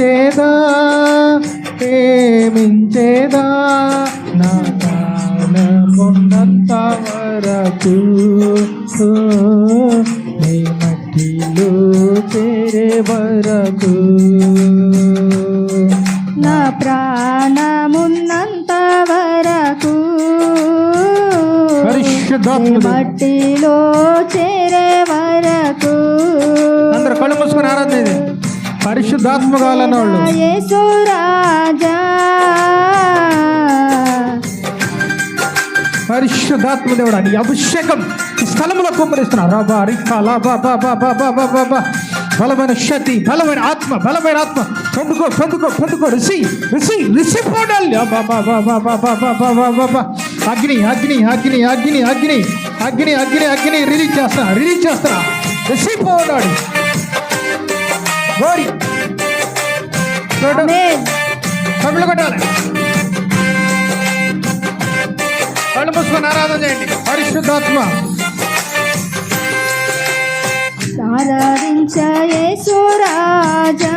ప్రేమించేదా ప్రేమించేదా నా కాలమున్నంత వరకు నీ మట్టిలో చేరే వరకు. నా ప్రాణమున్నంత వరకు మట్టిలో చేరే వరకు అందరు కళ్ళు మూసుకొని ఆరాధన. పరిశుద్ధాత్మ యేసురాజా పరిశుద్ధాత్మ దేవుడా నీ అభిషేకం ఈ స్థలంలో రాబా రిక్కా లాబా బా బా బా బా బా బా బా బలమైన శక్తి బలమైన ఆత్మ బలమైన ఆత్మ పొందుకో పొందుకో పొందుకో రిసి రిసి రిసి పోడాలి అగ్ని అగ్ని అగ్ని అగ్ని అగ్ని అగ్ని అగ్ని అగ్ని రిలీజ్ చేస్తా రిలీజ్ చేస్తా రిసి పోడాడు కళ్ళు కొట్టాలి. కళ్ళు మూసుకొని ఆరాధన చేయండి. పరిశుద్ధాత్మ. ఆరాధించ యేసురాజా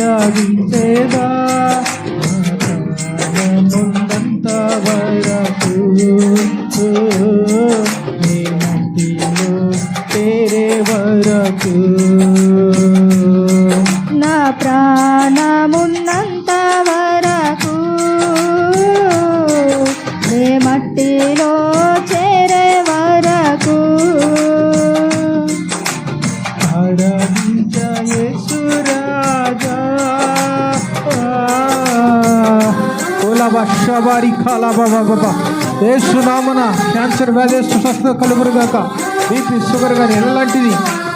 ఆరాధించేదా? ముందంత వరకు నీ మట్టిలో తేరే వరకు. నా ప్రాణమున్నంత ఓలాబా షబారి ఖాలా బాబా బాబా యేసు నామన క్యాన్సర్ వ్యాధిస్తు స్వస్థ కలుగురుగాక బీపీ షుగర్ కానీ ఎలాంటిది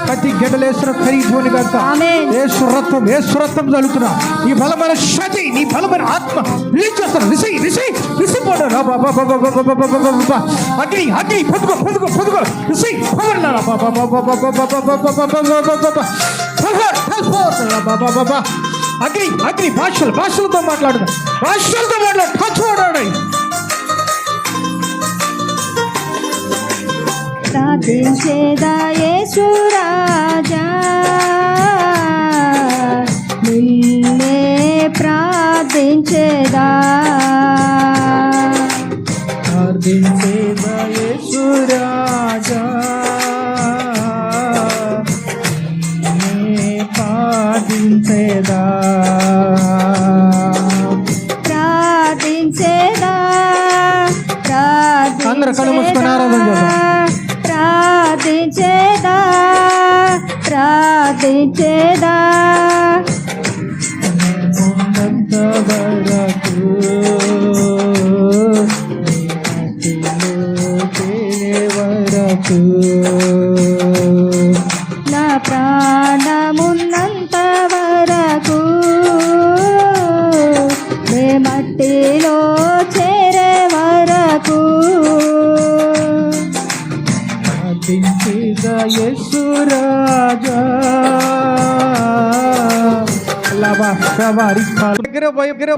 ప్రతి గడ్డలేసిన కరిగిపోని గాక ఆమేన్. యేసు రక్తం యేసు రక్తం చల్లుతున్నా ఈ బలమైన శతి నీ బలమైన ఆత్మ రిలీజ్ చేస్తాను రిసి రిసి రిసి పోడు అగ్ని అగ్ని పొందుకో పొందుకో పొందుకో రిసై పవర్ లారా బాబా బాబా బాబా బాబా బాబా బాబా బాబా పవర్ పవర్ అగ్ని అగ్ని భాషలు భాషలతో మాట్లాడదు. భాషలతో మాట్లాడు టచ్ వాడాడు ప్రార్థించేదా యేసురాజా నిన్నే ప్రార్థించేదా? ప్రార్థించేదా యేసురాజా అందరు కళ్ళు మూసుకొని ఆరాధన చేద్దాం. ప్రార్థించేదా ప్రార్థించేదా నా ప్రాణమున్నంత వరకు మట్టి యేసురాజా భయంకర భయంకర